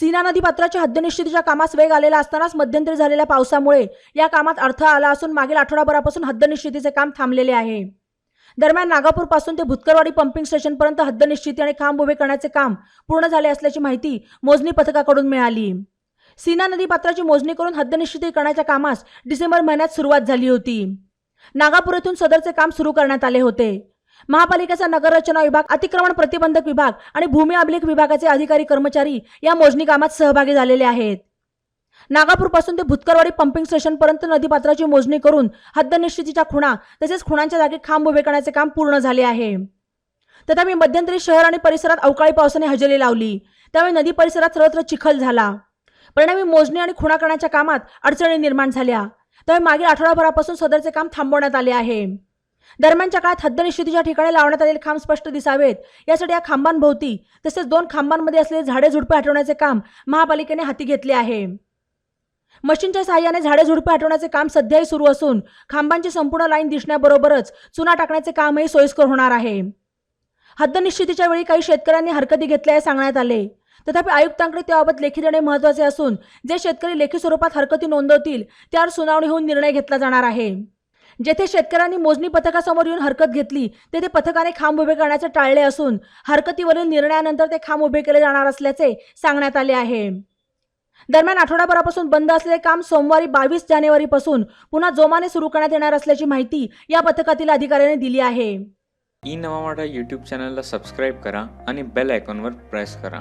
सीना नदी पात्राच्या हद्दनिश्चितीच्या कामास वेग आलेला असतानाच मध्यंतरी झालेल्या पावसामुळे या कामात अडथळा आला असून मागील आठवडाभरापासून हद्दनिश्चितीचे काम थांबलेले आहे. दरम्यान नागापूरपासून ते भुतकरवाडी पंपिंग स्टेशनपर्यंत हद्दनिश्चिती आणि खांब उभे करण्याचे काम पूर्ण झाले असल्याची माहिती मोजणी पथकाकडून मिळाली. सीना नदी पात्राची मोजणी करून हद्दनिश्चिती करण्याच्या कामास डिसेंबर महिन्यात सुरुवात झाली होती. नागापूर येथून सदरचे काम सुरू करण्यात आले होते. महापालिकेचा नगररचना विभाग अतिक्रमण प्रतिबंधक विभाग आणि भूमी अभिलेख विभागाचे अधिकारी कर्मचारी या मोजणी कामात सहभागी झालेले आहेत. नागापूरपासून ते भुतकरवाडी पंपिंग स्टेशनपर्यंत नदीपात्राची मोजणी करून हद्दनिश्चितीच्या खुणा तसेच खुणांच्या जागी खांब उभे करण्याचे काम पूर्ण झाले आहे. तथापि मध्यंतरी शहर आणि परिसरात अवकाळी पावसाने हजेरी लावली. त्यामुळे नदी परिसरात सर्वत्र चिखल झाला. परिणामी मोजणी आणि खुणा करण्याच्या कामात अडचणी निर्माण झाल्या. त्यामुळे मागील आठवडाभरापासून सदरचे काम थांबवण्यात आले आहे. दरम्यानच्या काळात हद्दनिश्चितीच्या ठिकाणी लावण्यात आलेले खांब स्पष्ट दिसावेत. यासाठी या खांबांभोवती तसेच दोन खांबांमध्ये असलेले झाडे झुडपे हटवण्याचे काम महापालिकेने हाती घेतले आहे. मशीनच्या सहाय्याने झाडे झुडपे हटवण्याचे काम सध्याही सुरू असून खांबांची संपूर्ण लाईन दिसण्याबरोबरच चुना टाकण्याचे कामही सोयीस्कर होणार आहे. हद्दनिश्चितीच्या वेळी काही शेतकऱ्यांनी हरकती घेतल्या सांगण्यात आले. तथापि आयुक्तांकडे त्याबाबत लेखी देणे महत्त्वाचे असून जे शेतकरी लेखी स्वरूपात हरकती नोंदवतील त्यावर सुनावणी होऊन निर्णय घेतला जाणार आहे. जेथे शेतकऱ्यांनी मोजणी पथकासमोर येऊन हरकत घेतली तेथे पथकाने खांब उभे करण्याचे टाळले असून हरकतीवरील निर्णयानंतर ते खांब उभे केले जाणार असल्याचे सांगण्यात आले आहे. दरम्यान आठवडाभरापासून बंद असलेले काम सोमवारी बावीस जानेवारीपासून पुन्हा जोमाने सुरू करण्यात येणार असल्याची माहिती या पथकातील अधिकाऱ्याने दिली आहे. ई नवा यूट्यूब चॅनलला सबस्क्राईब करा आणि बेल आयकॉनवर प्रेस करा.